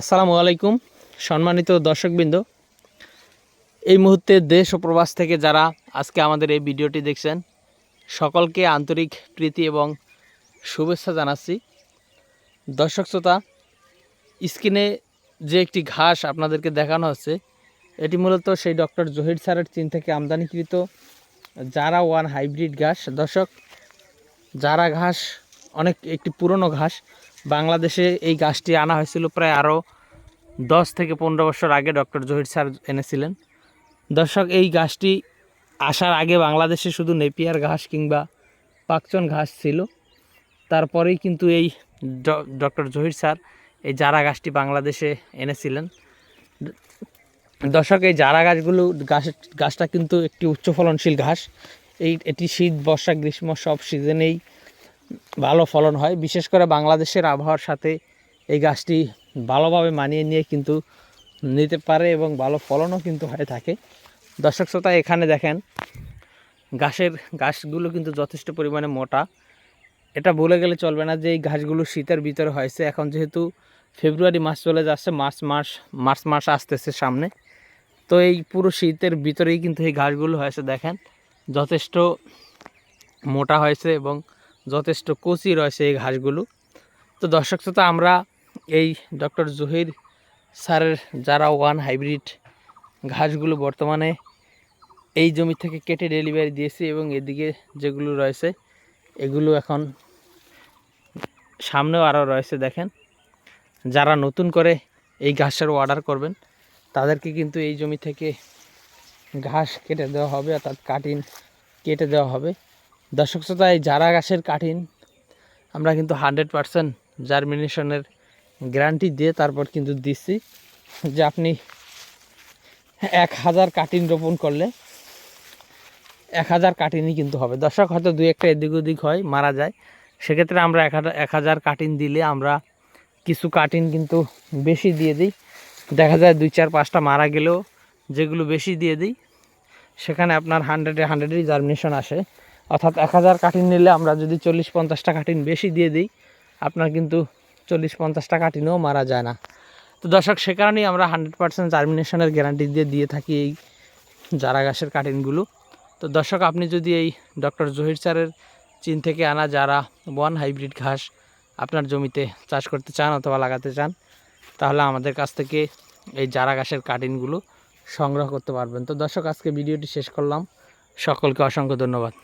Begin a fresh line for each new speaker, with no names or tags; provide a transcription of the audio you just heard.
আসসালামু আলাইকুম, সম্মানিত দর্শকবৃন্দ। এই মুহূর্তে দেশ ও প্রবাস থেকে যারা আজকে আমাদের এই ভিডিওটি দেখছেন, সকলকে আন্তরিক প্রীতি এবং শুভেচ্ছা জানাচ্ছি। দর্শক শ্রোতা, স্ক্রিনে যে একটি ঘাস আপনাদেরকে দেখানো হচ্ছে, এটি মূলত সেই ডক্টর জহির স্যারের চীন থেকে আমদানিকৃত জারা ওয়ান হাইব্রিড ঘাস। দর্শক, জারা ঘাস অনেক একটি পুরনো ঘাস। বাংলাদেশে এই গাছটি আনা হয়েছিল প্রায় আরও দশ থেকে পনেরো বছর আগে ডক্টর জহির স্যার এনেছিলেন। দর্শক, এই গাছটি আসার আগে বাংলাদেশে শুধু নেপিয়ার ঘাস কিংবা পাকচন ঘাস ছিল। তারপরেই কিন্তু এই ডক্টর জহির স্যার এই জারা গাছটি বাংলাদেশে এনেছিলেন। দর্শক, এই জারা গাছগুলো গাছ গাছটা কিন্তু একটি উচ্চ ফলনশীল ঘাস। এই, এটি শীত, বর্ষা, গ্রীষ্ম সব সিজনেই ভালো ফলন হয়। বিশেষ করে বাংলাদেশের আবহাওয়ার সাথে এই গাছটি ভালোভাবে মানিয়ে নিয়ে কিন্তু নিতে পারে এবং ভালো ফলনও কিন্তু হয়ে থাকে। দর্শক শ্রোতা, এখানে দেখেন গাছের গাছগুলো কিন্তু যথেষ্ট পরিমাণে মোটা। এটা বলে গেলে চলবে না যে এই ঘাসগুলো শীতের ভিতরে হয়েছে। এখন যেহেতু ফেব্রুয়ারি মাস চলে যাচ্ছে, মার্চ মাস মার্চ মাস আসতেছে সামনে। তো এই পুরো শীতের ভিতরেই কিন্তু এই ঘাসগুলো হয়েছে, দেখেন। যথেষ্ট মোটা হয়েছে এবং যথেষ্ট কচি রয়েছে এই ঘাসগুলো। তো দর্শক শ্রোতা, আমরা এই ডক্টর জহির স্যারের যারা ওয়ান হাইব্রিড ঘাসগুলো বর্তমানে এই জমি থেকে কেটে ডেলিভারি দিয়েছি এবং এদিকে যেগুলো রয়েছে, এগুলো এখন সামনেও আরও রয়েছে দেখেন। যারা নতুন করে এই ঘাসের অর্ডার করবেন, তাদেরকে কিন্তু এই জমি থেকে ঘাস কেটে দেওয়া হবে, অর্থাৎ কাটিন কেটে দেওয়া হবে। দর্শক শ্রোতা, এই জারা গাছের কাঠিন, আমরা কিন্তু হান্ড্রেড পারসেন্ট জার্মিনেশনের গ্যারান্টি দিয়ে তারপর কিন্তু দিচ্ছি যে আপনি এক হাজার কাটিন রোপণ করলে এক হাজার কাটিনই কিন্তু হবে। দর্শক, হয়তো দুই একটা এদিক ওদিক হয়, মারা যায়। সেক্ষেত্রে আমরা এক হাজার এক হাজার কাটিন দিলে আমরা কিছু কাটিন কিন্তু বেশি দিয়ে দিই। দেখা যায় দুই চার পাঁচটা মারা গেলেও যেগুলো বেশি দিয়ে দিই, সেখানে আপনার হান্ড্রেডে হান্ড্রেডই জার্মিনেশন আসে। অর্থাৎ এক হাজার কাঠিন নিলে আমরা যদি চল্লিশ পঞ্চাশটা কাঠিন বেশি দিয়ে দিই, আপনার কিন্তু চল্লিশ পঞ্চাশটা কাঠিনও মারা যায় না। তো দর্শক, সে কারণেই আমরা হান্ড্রেড পার্সেন্ট জার্মিনেশনের গ্যারান্টি দিয়ে দিয়ে থাকি এই জারা গাছের কাঠিনগুলো। তো দর্শক, আপনি যদি এই ডক্টর জহির স্যারের চীন থেকে আনা যারা ওয়ান হাইব্রিড ঘাস আপনার জমিতে চাষ করতে চান অথবা লাগাতে চান, তাহলে আমাদের কাছ থেকে এই জারা গাছের কাটিনগুলো সংগ্রহ করতে পারবেন। তো দর্শক, আজকে ভিডিওটি শেষ করলাম। সকলকে অসংখ্য ধন্যবাদ।